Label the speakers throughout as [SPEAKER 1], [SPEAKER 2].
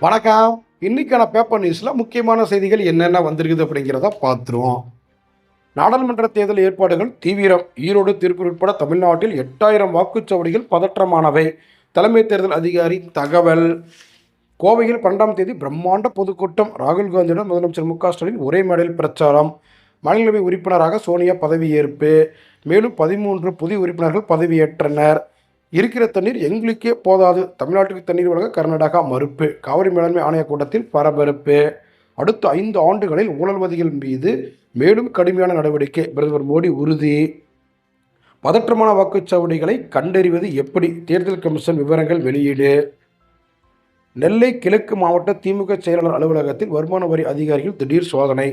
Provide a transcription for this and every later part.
[SPEAKER 1] வணக்கம். இன்னைக்கான பேப்பர் நியூஸில் முக்கியமான செய்திகள் என்னென்ன வந்திருக்குது அப்படிங்கிறத பார்த்துருவோம். நாடாளுமன்ற தேர்தல் ஏற்பாடுகள் தீவிரம். ஈரோடு திருப்பூர் உட்பட தமிழ்நாட்டில் எட்டாயிரம் வாக்குச்சாவடிகள் பதற்றமானவை. தலைமை தேர்தல் அதிகாரி தகவல். கோவையில் பன்னெண்டாம் தேதி பிரம்மாண்ட பொதுக்கூட்டம். ராகுல் காந்தியுடன் முதலமைச்சர் மு க ஸ்டாலின் ஒரே மேடையில் பிரச்சாரம். மாநிலங்களவை உறுப்பினராக சோனியா பதவியேற்பு. மேலும் பதிமூன்று புதிய உறுப்பினர்கள் பதவியேற்றனர். இருக்கிற தண்ணீர் எங்களுக்கே போதாது. தமிழ்நாட்டுக்கு தண்ணீர் வழங்க கர்நாடகா மறுப்பு. காவிரி மேலாண்மை ஆணைய கூட்டத்தில் பரபரப்பு. அடுத்த ஐந்து ஆண்டுகளில் ஊழல்வாதிகள் மீது மேலும் கடுமையான நடவடிக்கை. பிரதமர் மோடி உறுதி. பதற்றமான வாக்குச்சாவடிகளை கண்டறிவது எப்படி? தேர்தல் கமிஷன் விவரங்கள் வெளியீடு. நெல்லை கிழக்கு மாவட்ட திமுக செயலாளர் அலுவலகத்தில் வருமான வரி அதிகாரிகள் திடீர் சோதனை.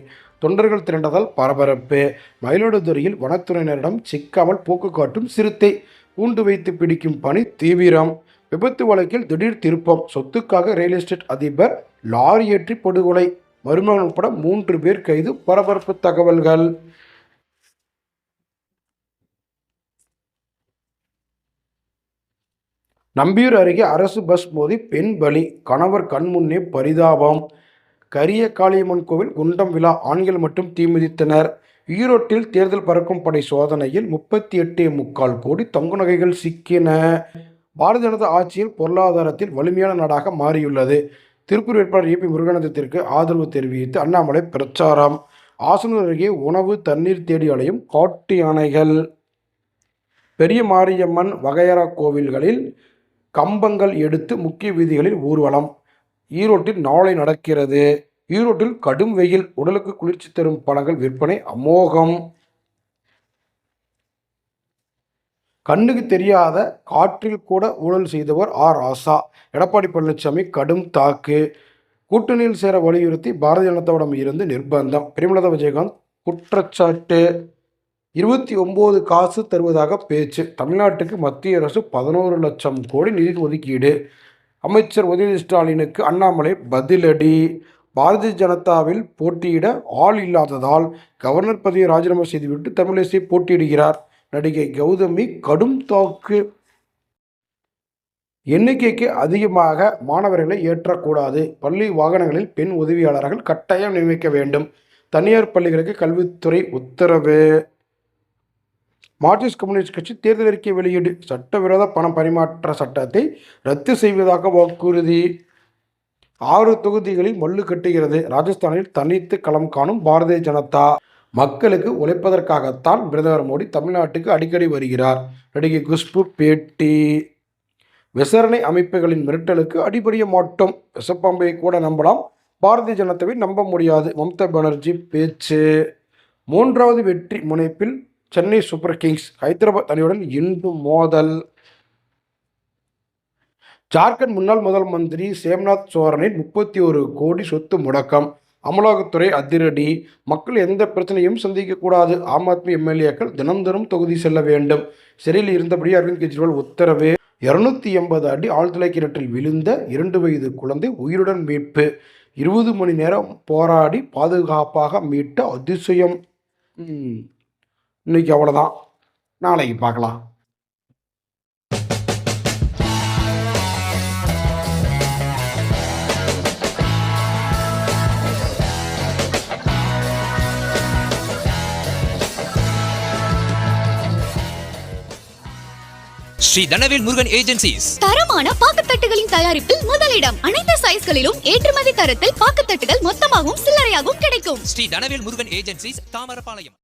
[SPEAKER 1] தொண்டர்கள் திரண்டதால் பரபரப்பு. மயிலாடுதுறையில் வனத்துறையினரிடம் சிக்காமல் போக்கு காட்டும் சிறுத்தை. கூண்டு வைத்து பிடிக்கும் பணி தீவிரம். விபத்து வழக்கில் திடீர் திருப்பம். சொத்துக்காக ரியல் எஸ்டேட் அதிபர் லாரி ஏற்றி படுகொலை. மருமகன் உட்பட மூன்று பேர் கைது. பரபரப்பு தகவல்கள். நம்பியூர் அருகே அரசு பஸ் மோதி பெண் பலி கணவர் கண்முன்னே பரிதாபம். கரிய காளியம்மன் கோவில் குண்டம் விழா ஆண்கள் மட்டும் தீமிதித்தனர் ஈரோட்டில் தேர்தல் பறக்கும் படை சோதனையில் முப்பத்தி எட்டு முக்கால் கோடி தங்க நகைகள் சிக்கின. பாரதிய ஜனதா ஆட்சியில் பொருளாதாரத்தில் வலிமையான நாடாக மாறியுள்ளது. திருப்பூர் வேட்பாளர் ஏபி முருகானந்தத்திற்கு ஆதரவு தெரிவித்து அண்ணாமலை பிரச்சாரம். ஆசனூர் அருகே உணவு தண்ணீர் தேடி அலையும் காட்டு யானைகள். பெரிய மாரியம்மன் வகையறா கோவில்களில் கம்பங்கள் எடுத்து முக்கிய வீதிகளில் ஊர்வலம். ஈரோட்டில் நாளை நடக்கிறது. ஈரோட்டில் கடும் வெயில் உடலுக்கு குளிர்ச்சி தரும் பழங்கள் விற்பனை அமோகம். கண்ணுக்கு தெரியாத காற்றில் கூட ஊழல் செய்தவர் ஆர். ராசா எடப்பாடி பழனிசாமி கடும் தாக்கு. கூட்டணியில் சேர வலியுறுத்தி பாரதிய ஜனதாவிடம் இருந்து நிர்பந்தம். பிரேமலதா விஜயகாந்த் குற்றச்சாட்டு. இருபத்தி ஒம்பது காசு தருவதாக பேச்சு. தமிழ்நாட்டுக்கு மத்திய அரசு பதினோரு லட்சம் கோடி நிதி ஒதுக்கீடு. அமைச்சர் உதயநிதி ஸ்டாலினுக்கு அண்ணாமலை பதிலடி. பாரதிய ஜனதாவில் போட்டியிட ஆள் இல்லாததால் கவர்னர் பதவியை ராஜினாமா செய்துவிட்டு தமிழிசை போட்டியிடுகிறார். நடிகை கௌதமி கடும் தாக்கு. எண்ணிக்கைக்கு அதிகமாக மாணவர்களை ஏற்றக்கூடாது. பள்ளி வாகனங்களில் பெண் உதவியாளர்கள் கட்டாயம் நியமிக்க வேண்டும். தனியார் பள்ளிகளுக்கு கல்வித்துறை உத்தரவு. மார்க்சிஸ்ட் கம்யூனிஸ்ட் கட்சி தேர்தல் அறிக்கை வெளியீடு சட்டவிரோத பணம் பரிமாற்ற சட்டத்தை ரத்து செய்வதாக வாக்குறுதி. ஆறு தொகுதிகளில் மல்லு கட்டுகிறது. ராஜஸ்தானில் தனித்து களம் காணும் பாரதிய ஜனதா. மக்களுக்கு உழைப்பதற்காகத்தான் பிரதமர் மோடி தமிழ்நாட்டுக்கு அடிக்கடி வருகிறார். நடிகை குஷ்பு பேட்டி. விசாரணை அமைப்புகளின் மிரட்டலுக்கு அடிபடிய மாட்டோம். விசப்பாம்பை கூட நம்பலாம். பாரதிய ஜனதாவை நம்ப முடியாது. மம்தா பானர்ஜி பேச்சு. மூன்றாவது வெற்றி முனைப்பில் சென்னை சூப்பர் கிங்ஸ் ஹைதராபாத் அணியுடன் இன்று மோதல். ஜார்க்கண்ட் முன்னாள் முதல் மந்திரி சேம்நாத் சோரனின் முப்பத்தி ஒரு கோடி சொத்து முடக்கம். அமலாக்கத்துறை அதிரடி. மக்கள் எந்த பிரச்சனையும் சந்திக்கக்கூடாது ஆம் ஆத்மி எம்எல்ஏக்கள் தினம் தினம் தொகுதி செல்ல வேண்டும். சிறையில் இருந்தபடி அரவிந்த் கெஜ்ரிவால் உத்தரவு. இருநூத்தி எண்பது அடி ஆழ்துளை கிணற்றில் விழுந்த இரண்டு வயது குழந்தை உயிருடன் மீட்பு. இருபது மணி நேரம் போராடி பாதுகாப்பாக மீட்ட அதிசயம். இன்னைக்கு அவ்வளோதான் நாளைக்கு பார்க்கலாம்.
[SPEAKER 2] ஸ்ரீ தனவேல் முருகன் ஏஜென்சிஸ்.
[SPEAKER 3] தரமான பாக்குத்தட்டுகளின் தயாரிப்பில் முதலிடம். அனைத்து சைஸ்களிலும் ஏற்றுமதி தரத்தில் பாக்குத்தட்டுகள் மொத்தமாகவும் சில்லறையாகவும் கிடைக்கும்.
[SPEAKER 2] ஸ்ரீ தனவேல் முருகன் ஏஜென்சிஸ் தாமரபாளையம்.